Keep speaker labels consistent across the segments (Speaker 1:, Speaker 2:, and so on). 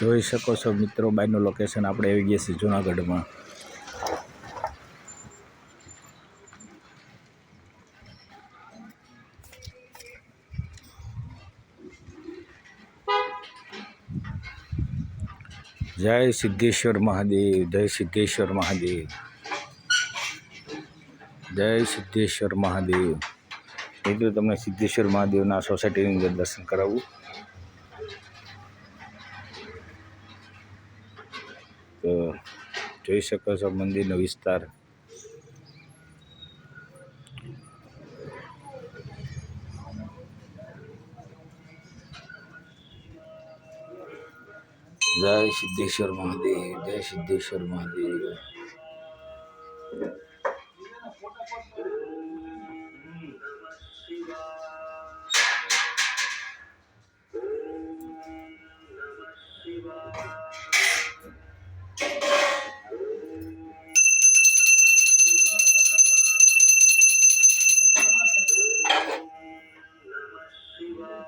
Speaker 1: જોઈ શકો છો મિત્રો બાયનું લોકેશન આપણે આવી ગયા છીએ જુનાગઢમાં. જય સિદ્ધેશ્વર મહાદેવ, જય સિદ્ધેશ્વર મહાદેવ. જય સિદ્ધેશ્વર મહાદેવ. મિત્રો, તમને સિદ્ધેશ્વર મહાદેવના સોસાયટીની અંદર દર્શન કરાવું. જોઈ શકો છો મંદિરનો વિસ્તાર. જય સિદ્ધેશ્વર મહાદેવ જય Siddheshwar Mahadev.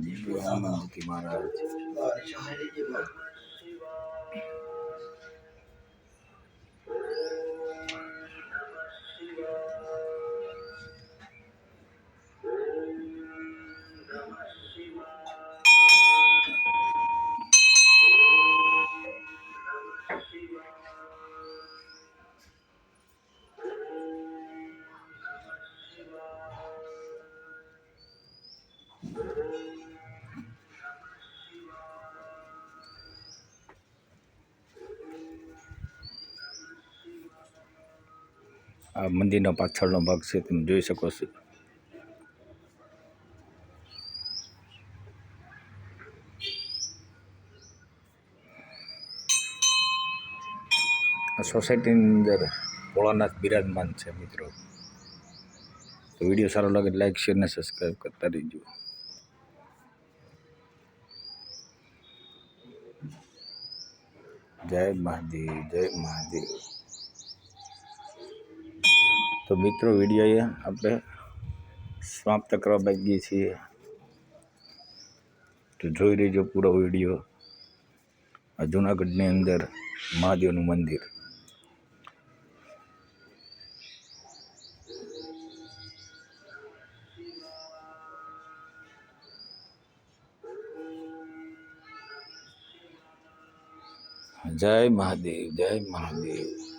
Speaker 1: Nimbe ama mkimarati આ મંદિરનો પાછળનો ભાગ છે, તમે જોઈ શકો છો. સોસાયટીની અંદર ભોળાનાથ બિરાજમાન છે મિત્રો. તો વીડિયો સારો લાગે લાઈક, શેર ને સબસ્ક્રાઈબ કરતા રહેજો. જય મહાદેવ જય મહાદેવ. તો મિત્રો વીડિયો આપણે સમાપ્ત કરવા માંગીએ છીએ. તો જોઈ લેજો પૂરો વીડિયો. આ જુનાગઢની અંદર મહાદેવનું મંદિર. જય મહાદેવ જય મહાદેવ.